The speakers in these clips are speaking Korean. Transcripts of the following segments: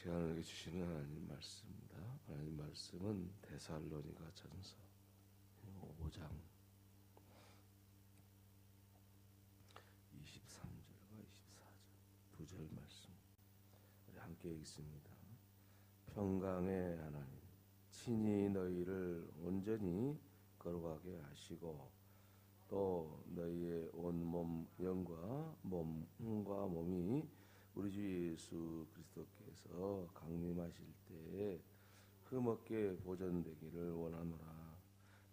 시간을 주시는 하나님 말씀입니다. 하나님 말씀은 데살로니가 전서 5장 23절과 24절 두 절 말씀 우리 함께 읽습니다. 평강의 하나님 친히 너희를 온전히 거룩하게 하시고 또 너희의 온 몸 영과 몸과 몸이 우리 주 예수 그리스도께서 강림하실 때에 흠없게 보존되기를 원하노라.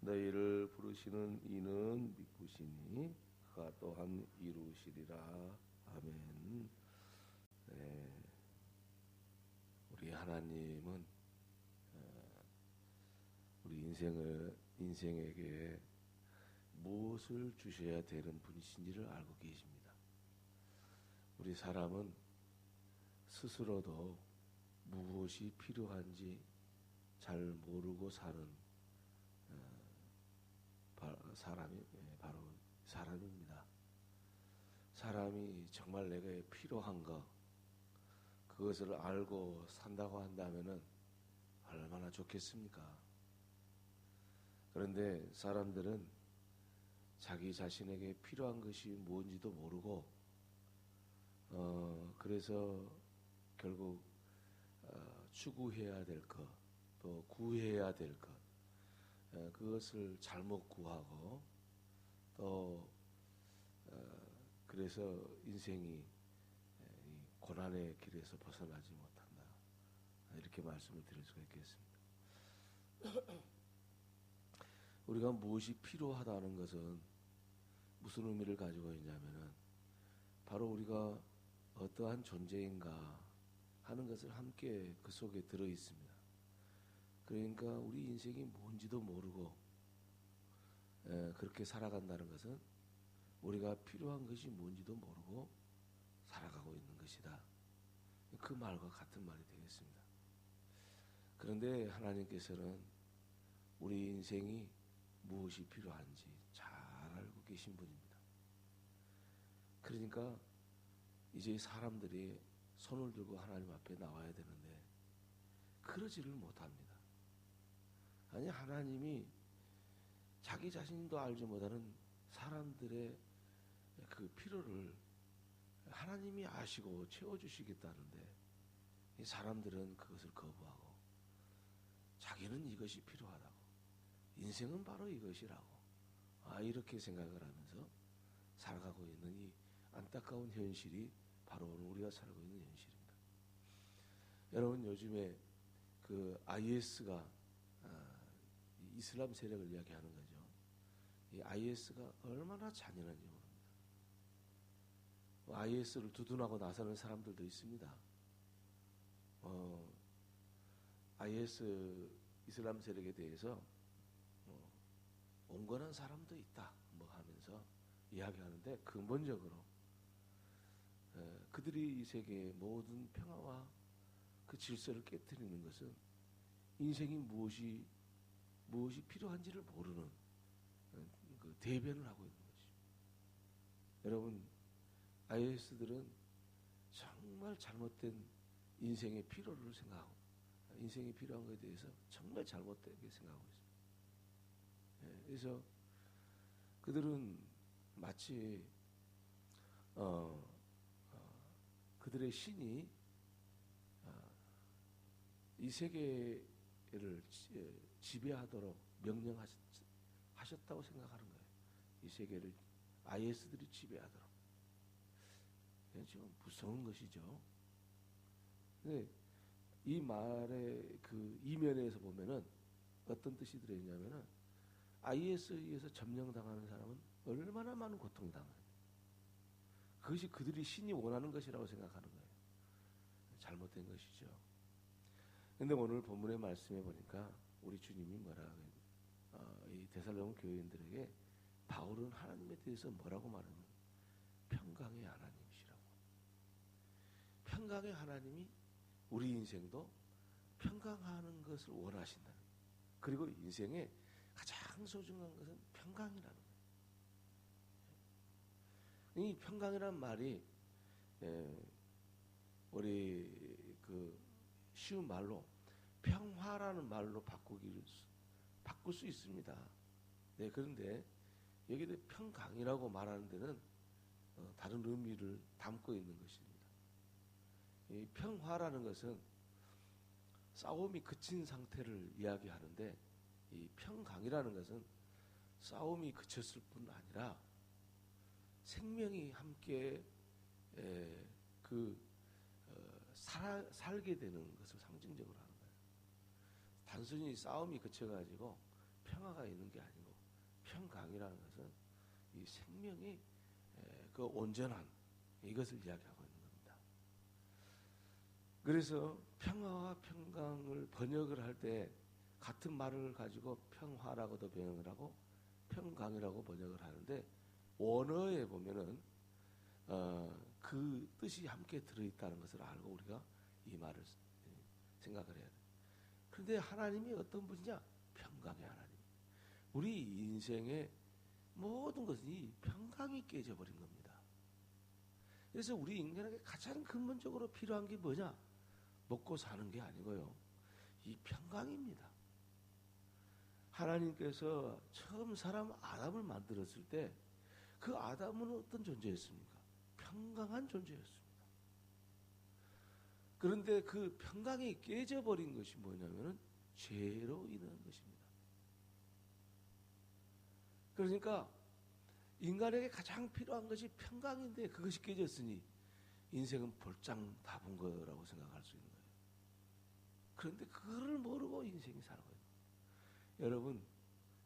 너희를 부르시는 이는 믿으시니 그가 또한 이루시리라. 아멘. 네. 우리 하나님은 어, 우리 인생을 인생에게 무엇을 주셔야 되는 분이신지를 알고 계십니다. 우리 사람은 스스로도 무엇이 필요한지 잘 모르고 사는 어, 사람이 예, 바로 사람입니다. 사람이 정말 내게 필요한 것 그것을 알고 산다고 한다면은 얼마나 좋겠습니까? 그런데 사람들은 자기 자신에게 필요한 것이 뭔지도 모르고 어 그래서 결국 어, 추구해야 될 것, 또 구해야 될 것, 어, 그것을 잘못 구하고 또 어, 그래서 인생이 고난의 길에서 벗어나지 못한다. 이렇게 말씀을 드릴 수가 있겠습니다. 우리가 무엇이 필요하다는 것은 무슨 의미를 가지고 있냐면은 바로 우리가 어떠한 존재인가 하는 것을 함께 그 속에 들어 있습니다. 그러니까 우리 인생이 뭔지도 모르고 에, 그렇게 살아간다는 것은 우리가 필요한 것이 뭔지도 모르고 살아가고 있는 것이다. 그 말과 같은 말이 되겠습니다. 그런데 하나님께서는 우리 인생이 무엇이 필요한지 잘 알고 계신 분입니다. 그러니까 이제 사람들이 손을 들고 하나님 앞에 나와야 되는데 그러지를 못합니다. 아니 하나님이 자기 자신도 알지 못하는 사람들의 그 필요를 하나님이 아시고 채워주시겠다는데 이 사람들은 그것을 거부하고 자기는 이것이 필요하다고 인생은 바로 이것이라고 아 이렇게 생각을 하면서 살아가고 있는 이 안타까운 현실이 바로 우리가 살고 있는 현실입니다. 여러분 요즘에 그 IS가 아, 이슬람 세력을 이야기하는 거죠. 이 IS가 얼마나 잔인한지 모릅니다. IS를 두둔하고 나서는 사람들도 있습니다. 어, IS 이슬람 세력에 대해서 어, 온건한 사람도 있다 뭐 하면서 이야기하는데 근본적으로 예, 그들이 이 세계의 모든 평화와 그 질서를 깨뜨리는 것은 인생이 무엇이 무엇이 필요한지를 모르는 예, 그 대변을 하고 있는 것입니다. 여러분 IS들은 정말 잘못된 인생의 필요를 생각하고 인생이 필요한 것에 대해서 정말 잘못되게 생각하고 있습니다. 예, 그래서 그들은 마치 어, 그들의 신이 아, 이 세계를 지배하도록 명령하셨다고 생각하는 거예요. 이 세계를 IS들이 지배하도록. 지금 무서운 것이죠. 근데 이 말의 그 이면에서 보면은 어떤 뜻이 들어있냐면은 IS에 의해서 점령당하는 사람은 얼마나 많은 고통을 당하는 그것이 그들이 신이 원하는 것이라고 생각하는 거예요. 잘못된 것이죠. 근데 오늘 본문의 말씀에 보니까 우리 주님이 뭐라 어, 이 데살로니 교인들에게 바울은 하나님에 대해서 뭐라고 말하는 평강의 하나님이시라고. 평강의 하나님이 우리 인생도 평강하는 것을 원하신다. 그리고 인생에 가장 소중한 것은 평강이라는 이 평강이란 말이 예, 우리 그 쉬운 말로 평화라는 말로 바꾸기를 수- 바꿀 수 있습니다. 네, 그런데 여기에 평강이라고 말하는 데는 어, 다른 의미를 담고 있는 것입니다. 이 평화라는 것은 싸움이 그친 상태를 이야기하는데 이 평강이라는 것은 싸움이 그쳤을 뿐 아니라 생명이 함께 에, 그 어, 살아, 살게 되는 것을 상징적으로 하는 거예요. 단순히 싸움이 그쳐가지고 평화가 있는 게 아니고 평강이라는 것은 이 생명이 에, 그 온전한 이것을 이야기하고 있는 겁니다. 그래서 평화와 평강을 번역을 할 때 같은 말을 가지고 평화라고도 번역을 하고 평강이라고 번역을 하는데 원어에 보면은 어, 그 뜻이 함께 들어있다는 것을 알고 우리가 이 말을 예, 생각을 해야 돼. 그런데 하나님이 어떤 분이냐? 평강의 하나님. 우리 인생의 모든 것이 평강이 깨져버린 겁니다. 그래서 우리 인간에게 가장 근본적으로 필요한 게 뭐냐? 먹고 사는 게 아니고요. 이 평강입니다. 하나님께서 처음 사람 아담을 만들었을 때 그 아담은 어떤 존재였습니까? 평강한 존재였습니다. 그런데 그 평강이 깨져버린 것이 뭐냐면은 죄로 인한 것입니다. 그러니까 인간에게 가장 필요한 것이 평강인데 그것이 깨졌으니 인생은 볼장 다 본 거라고 생각할 수 있는 거예요. 그런데 그거를 모르고 인생이 살아가요. 여러분,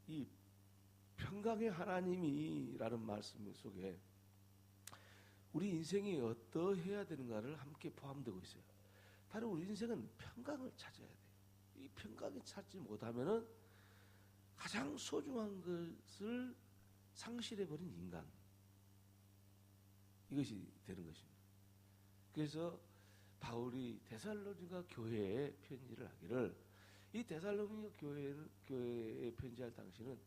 이 평강의 하나님이라는 말씀 속에 우리 인생이 어떠해야 되는가를 함께 포함되고 있어요. 바로 우리 인생은 평강을 찾아야 돼요. 이 평강을 찾지 못하면은 가장 소중한 것을 상실해버린 인간. 이것이 되는 것입니다. 그래서 바울이 데살로니가 교회에 편지를 하기를 이 데살로니가 교회 교회에 편지할 당시는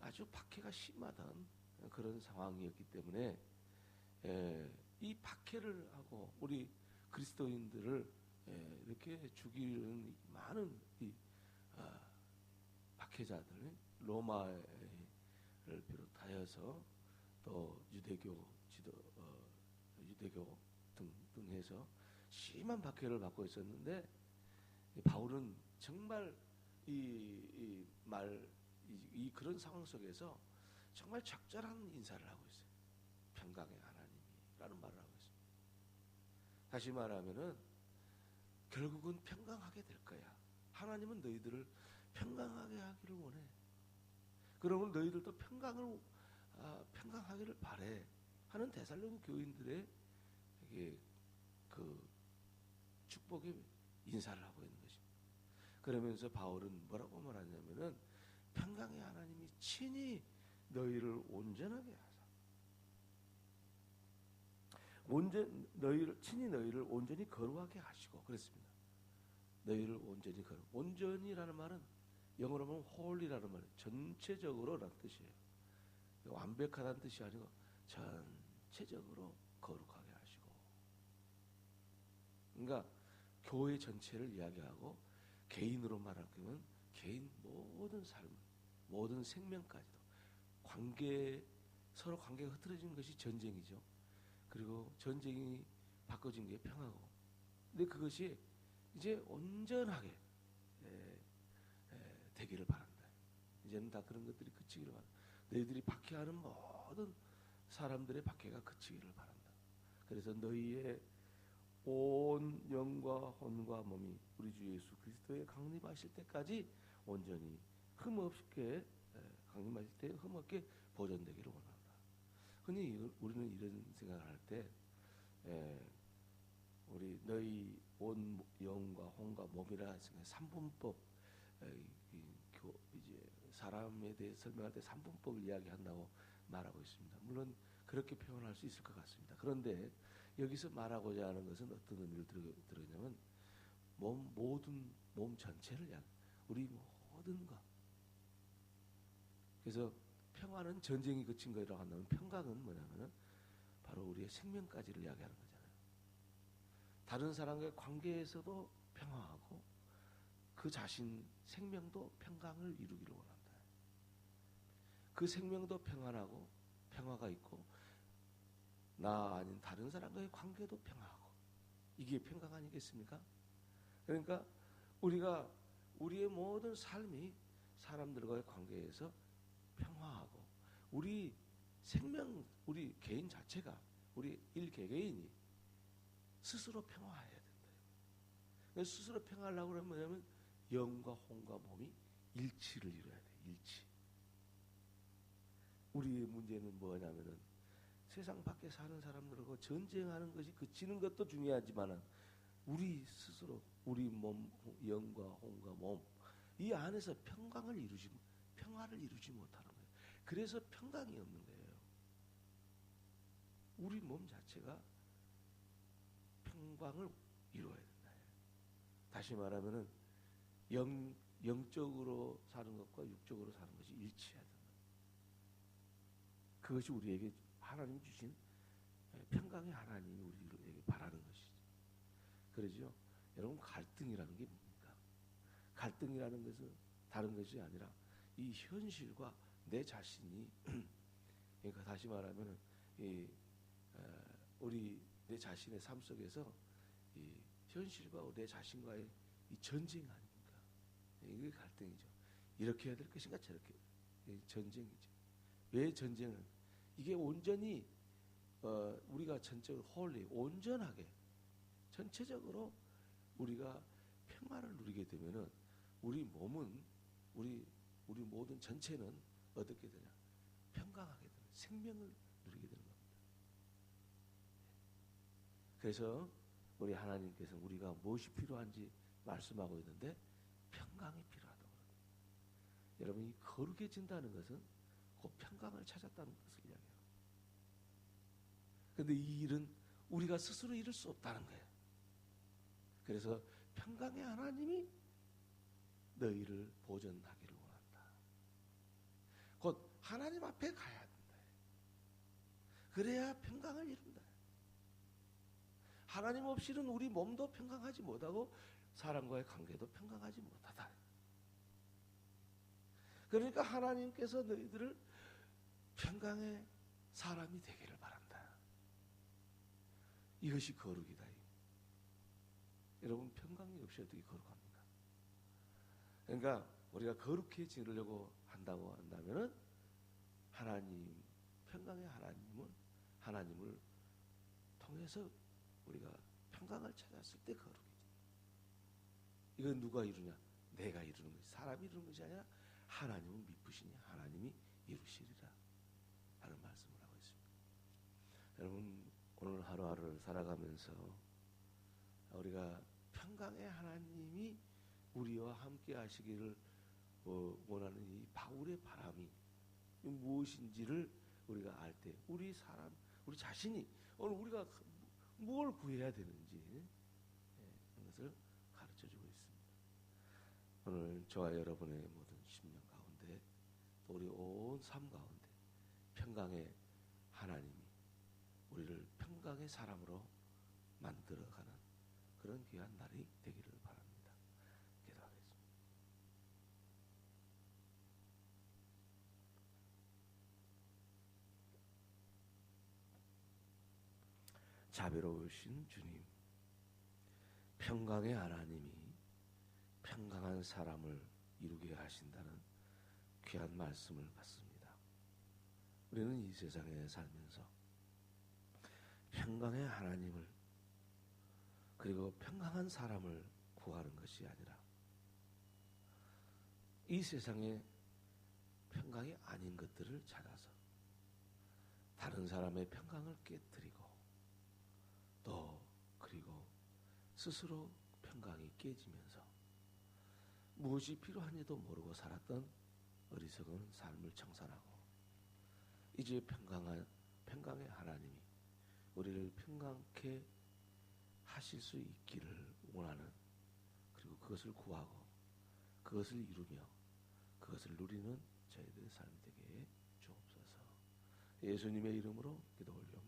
아주 박해가 심하던 그런 상황이었기 때문에 에, 이 박해를 하고 우리 그리스도인들을 에, 이렇게 죽이는 많은 이 아, 박해자들 로마를 비롯하여서 또 유대교 지도 어, 유대교 등, 등 해서 심한 박해를 받고 있었는데 이 바울은 정말 이말 이, 이 그런 상황 속에서 정말 적절한 인사를 하고 있어요. 평강의 하나님이라는 말을 하고 있습니다. 다시 말하면은 결국은 평강하게 될 거야. 하나님은 너희들을 평강하게 하기를 원해. 그러면 너희들도 평강을 아, 평강하기를 바래 하는 대살로니 교인들의 그 축복의 인사를 하고 있는 것입니다. 그러면서 바울은 뭐라고 말하냐면은 평강의 하나님이 친히 너희를 온전하게 하사 온전 너희를 친히 너희를 온전히 거룩하게 하시고 그랬습니다. 너희를 온전히 거룩. 온전이라는 말은 영어로 보면 홀이라는 말, 전체적으로라는 뜻이에요. 완벽하다는 뜻이 아니고 전체적으로 거룩하게 하시고. 그러니까 교회 전체를 이야기하고 개인으로 말하면 개인 모든 삶, 모든 생명까지도 관계 서로 관계가 흐트러진 것이 전쟁이죠. 그리고 전쟁이 바꿔진 게 평화고. 근데 그것이 이제 온전하게 에, 에, 되기를 바란다. 이제는 다 그런 것들이 그치기를 바란다. 너희들이 박해하는 모든 사람들의 박해가 그치기를 바란다. 그래서 너희의 온 영과 혼과 몸이 우리 주 예수 그리스도의 강림하실 때까지 온전히 흠없게 강림하실 때 흠없게 보존되기를 원한다. 흔히 우리는 이런 생각을 할 때 우리 너희 온 영과 혼과 몸이라 삼분법 이제 사람에 대해 설명할 때 삼분법을 이야기한다고 말하고 있습니다. 물론 그렇게 표현할 수 있을 것 같습니다. 그런데 여기서 말하고자 하는 것은 어떤 의미를 들었냐면 몸 모든 몸 전체를 우리 모든 것. 그래서 평화는 전쟁이 그친 거라고 한다면 평강은 뭐냐면은 바로 우리의 생명까지를 이야기하는 거잖아요. 다른 사람과의 관계에서도 평화하고 그 자신 생명도 평강을 이루기를 원한다. 그 생명도 평안하고 평화가 있고 나 아닌 다른 사람과의 관계도 평화하고 이게 평강 아니겠습니까? 그러니까 우리가 우리의 모든 삶이 사람들과의 관계에서 평화하고 우리 생명 우리 개인 자체가 우리 일개개인이 스스로 평화해야 된다. 스스로 평화하려고 그러면 뭐냐면 영과 혼과 몸이 일치를 이루어야 돼. 일치. 우리의 문제는 뭐냐면은 세상 밖에 사는 사람들하고 전쟁하는 것이 그치는 것도 중요하지만은 우리 스스로 우리 몸 영과 혼과 몸 이 안에서 평강을 이루지 평화를 이루지 못하는 거예요. 그래서 평강이 없는 거예요. 우리 몸 자체가 평강을 이루어야 된다. 다시 말하면은 영 영적으로 사는 것과 육적으로 사는 것이 일치해야 된다. 그것이 우리에게 하나님 주신 평강의 하나님이 것이죠. 그러죠. 여러분 갈등이라는 게 뭡니까? 갈등이라는 것은 다른 것이 아니라 이 현실과 내 자신이 그러니까 다시 말하면은 이 우리 내 자신의 삶 속에서 이 현실과 내 자신과의 이 전쟁 아닙니까? 이게 갈등이죠. 이렇게 해야 될 것인가 저렇게 전쟁이죠. 왜 전쟁은 이게 온전히 어, 우리가 전적으로 홀리 온전하게 전체적으로 우리가 평화를 누리게 되면은 우리 몸은 우리 우리 모든 전체는 어떻게 되냐 평강하게 되는 생명을 누리게 되는 겁니다. 그래서 우리 하나님께서 우리가 무엇이 필요한지 말씀하고 있는데 평강이 필요하다고 그럽니다. 여러분 이 거룩해진다는 것은 그 평강을 찾았다는 것을 이야기해요. 그런데 이 일은 우리가 스스로 이룰 수 없다는 거예요. 그래서 평강의 하나님이 너희를 보존하기를 원한다. 곧 하나님 앞에 가야 된다. 그래야 평강을 이룬다. 하나님 없이는 우리 몸도 평강하지 못하고 사람과의 관계도 평강하지 못하다. 그러니까 하나님께서 너희들을 평강의 사람이 되기를 바란다. 이것이 거룩이다. 여러분 평강이 없이 어떻게 거룩합니까? 그러니까 우리가 거룩해지려고 한다고 한다면은 하나님 평강의 하나님은 하나님을 통해서 우리가 평강을 찾았을 때 거룩이지. 이건 누가 이루냐? 내가 이루는 것이 사람이 이루는 것이 아니라 하나님은 미쁘시니 하나님이 이루시리라 하는 말씀을 하고 있습니다. 여러분 오늘 하루하루를 살아가면서 우리가 평강의 하나님이 우리와 함께 하시기를 원하는 이 바울의 바람이 무엇인지를 우리가 알 때 우리 사람 우리 자신이 오늘 우리가 뭘 구해야 되는지 예, 그것을 가르쳐 주고 있습니다. 오늘 저와 여러분의 모든 심령 가운데 또 우리 온 삶 가운데 평강의 하나님이 우리를 평강의 사람으로 만들어가는 그런 귀한 날이 되기를 바랍니다. 기도하겠습니다. 자비로우신 주님, 평강의 하나님이 평강한 사람을 이루게 하신다는 귀한 말씀을 받습니다. 우리는 이 세상에 살면서 평강의 하나님을 그리고 평강한 사람을 구하는 것이 아니라 이 세상에 평강이 아닌 것들을 찾아서 다른 사람의 평강을 깨뜨리고 또 그리고 스스로 평강이 깨지면서 무엇이 필요한지도 모르고 살았던 어리석은 삶을 청산하고 이제 평강한 평강의 하나님이 우리를 평강케 하실 수 있기를 원하는 그리고 그것을 구하고 그것을 이루며 그것을 누리는 저희들의 삶이 되게 주옵소서. 예수님의 이름으로 기도 올려